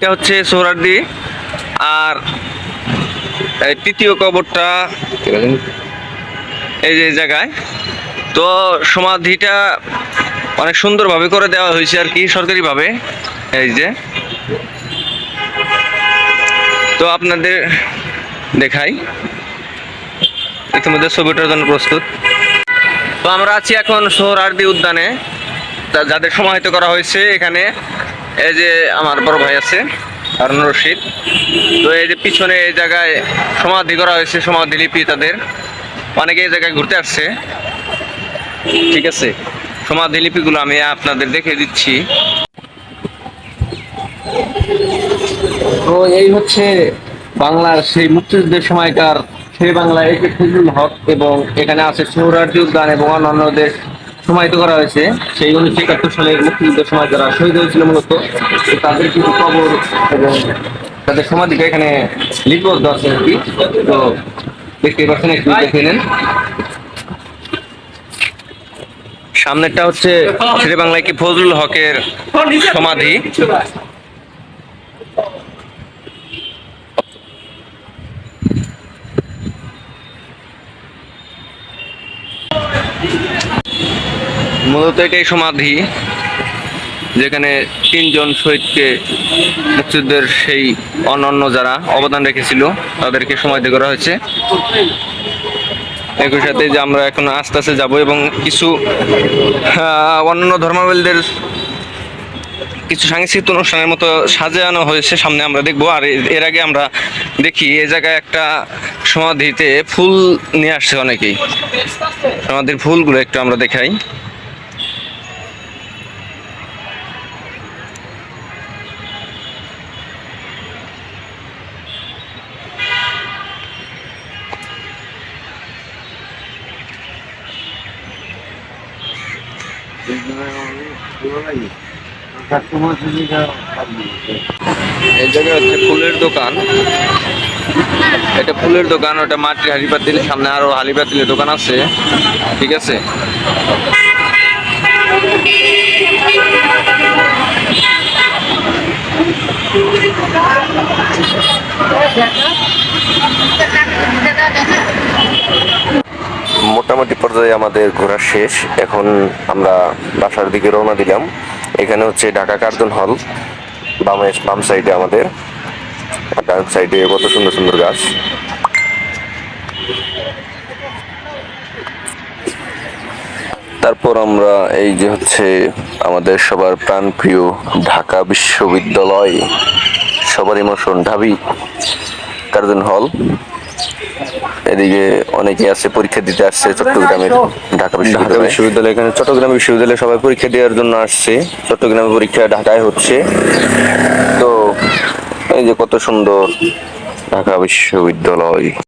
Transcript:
এটা হচ্ছে সোহরার্দি আর তৃতীয় কবরটা এই যে জায়গায়। তো সমাধিটা অনেক সুন্দরভাবে করে দেওয়া হয়েছে আর কি, সরকারিভাবে। এই যে। তো আপনাদের দেখাই। ইতিমধ্যে ছবিটার জন্য প্রস্তুত। তো আমরা আছি এখন সোহরার্দি উদ্যানে। যাদের সমাহিত করা হয়েছে এখানে এই যে আমার বড় ভাই আছে হারুন রশিদ। তো এই যে পিছনে এই জায়গায় সমাধি করা হয়েছে, সমাধি লিপি তাদের। অনেকে এই জায়গায় ঘুরতে আসছে। ঠিক আছে, সমাধি লিপিগুলো আমি আপনাদের দেখে দিচ্ছি। তো এই হচ্ছে বাংলার সেই মুক্তিযুদ্ধের সময়কার সেই বাংলা এই যে ফজলুল হক এবং এখানে আছে সোহরার্দি উদ্যান এবং অন্যান্য অন্যান্যদের সমাহিত করা হয়েছে, সেই উনিশশো একাত্তর সালের মুক্তিযুদ্ধের সময় যারা শহীদ হয়েছিল মূলত তাদের কিছু কবর এবং তাদের সমাধিকে এখানে লিপিবদ্ধ আছে আর কি। তো দেখতে পাচ্ছেন, একটু দেখে নেন। সামনেরটা হচ্ছে শেরে বাংলায় কি ফজলুল হকের সমাধি। মূলত এটাই সমাধি, যেখানে তিনজন শহীদকে মুক্তিযুদ্ধের সেই অন্যান্য যারা অবদান রেখেছিল, তাদেরকে সমাধি করা হয়েছে। একই সাথে যে আমরা এখন আস্তে আস্তে যাব এবং কিছু অন্যান্য ধর্মাবলীদের কিছু সাংস্কৃতিক অনুষ্ঠানের মতো সাজানো হয়েছে সামনে আমরা দেখব। আর এর- এর আগে আমরা দেখি, এ জায়গায় একটা সমাধিতে ফুল নিয়ে আসছে অনেকেই। সমাধির ফুলগুলো একটু আমরা দেখাই। এই জায়গায় হচ্ছে ফুলের দোকান। এটা ফুলের দোকান, ওটা মাটির হাড়ি পাতিলের সামনে আরও হাড়ি পাতিলের দোকান আছে। ঠিক আছে? মোটামুটি পর্যায়ে আমাদের ঘোরা শেষ। এখন আমরা বাসার দিকে রওনা দিলাম। এখানে হচ্ছে ঢাকা কার্জন হল, বামে বাম সাইডে আমাদের। ডান সাইডে কত সুন্দর সুন্দর গাছ। তারপর আমরা এই যে হচ্ছে আমাদের সবার প্রাণপ্রিয় ঢাকা বিশ্ববিদ্যালয়, সবার ইমোশন, ঢাবি কার্জন হল। এদিকে অনেকে আছে, পরীক্ষা দিতে আসছে চট্টগ্রামের ঢাকা ঢাকা বিশ্ববিদ্যালয় এখানে চট্টগ্রাম বিশ্ববিদ্যালয়ে সবাই পরীক্ষা দেওয়ার জন্য আসছে। চট্টগ্রামে পরীক্ষা ঢাকায় হচ্ছে। তো এই যে কত সুন্দর ঢাকা বিশ্ববিদ্যালয়।